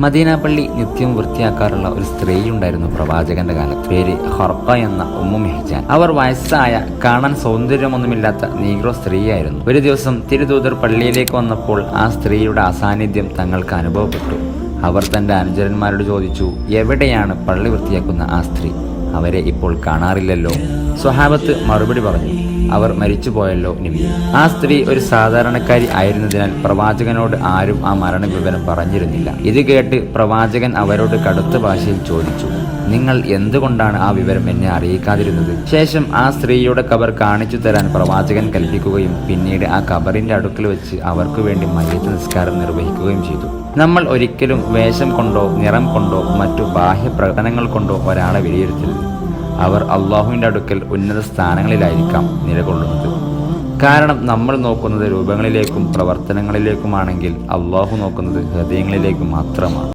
Medina പള്ളി നിത്യം വൃത്തിയാക്കാറുള്ള ഒരു സ്ത്രീ ഉണ്ടായിരുന്നു പ്രവാചകന്റെ കാലത്ത്. പേര് ഹർക്ക എന്ന ഉമ്മു മെഹിജാൻ. അവർ വയസ്സായ കാണാൻ സൗന്ദര്യമൊന്നുമില്ലാത്ത നീഗ്രോ സ്ത്രീയായിരുന്നു. ഒരു ദിവസം തിരുദൂതർ പള്ളിയിലേക്ക് വന്നപ്പോൾ ആ സ്ത്രീയുടെ അസാന്നിധ്യം തങ്ങൾക്ക് അനുഭവപ്പെട്ടു. അവർ തന്റെ അനുചരന്മാരോട് ചോദിച്ചു എവിടെയാണ് പള്ളി വൃത്തിയാക്കുന്ന ആ സ്ത്രീ? അവരെ ഇപ്പോൾ കാണാറില്ലല്ലോ. സ്വഹാബത്ത് മറുപടി പറഞ്ഞു അവർ മരിച്ചുപോയല്ലോ നബി ആ സ്ത്രീ ഒരു സാധാരണക്കാരി ആയിരുന്നതിനാൽ പ്രവാചകനോട് ആരും ആ മരണ വിവരം പറഞ്ഞിരുന്നില്ല. ഇത് കേട്ട് പ്രവാചകൻ അവരോട് കടുത്ത ഭാഷയിൽ ചോദിച്ചു നിങ്ങൾ എന്തുകൊണ്ടാണ് ആ വിവരം എന്നെ അറിയിക്കാതിരുന്നത്? ശേഷം ആ സ്ത്രീയുടെ കബർ കാണിച്ചു തരാൻ പ്രവാചകൻ കൽപ്പിക്കുകയും പിന്നീട് ആ കബറിന്റെ അടുക്കൽ വെച്ച് അവർക്ക് വേണ്ടി മയ്യത്ത് നിസ്കാരം നിർവഹിക്കുകയും ചെയ്തു. നമ്മൾ ഒരിക്കലും വേഷം കൊണ്ടോ നിറം കൊണ്ടോ മറ്റു ബാഹ്യ പ്രകടനങ്ങൾ കൊണ്ടോ ഒരാളെ വിലയിരുത്തരുത്. അവർ അള്ളാഹുവിന്റെ അടുക്കൽ ഉന്നത സ്ഥാനങ്ങളിലായിരിക്കാം നിലകൊള്ളുന്നത്. കാരണം നമ്മൾ നോക്കുന്നത് രൂപങ്ങളിലേക്കും പ്രവർത്തനങ്ങളിലേക്കുമാണെങ്കിൽ അള്ളാഹു നോക്കുന്നത് ഹൃദയങ്ങളിലേക്കും മാത്രമാണ്.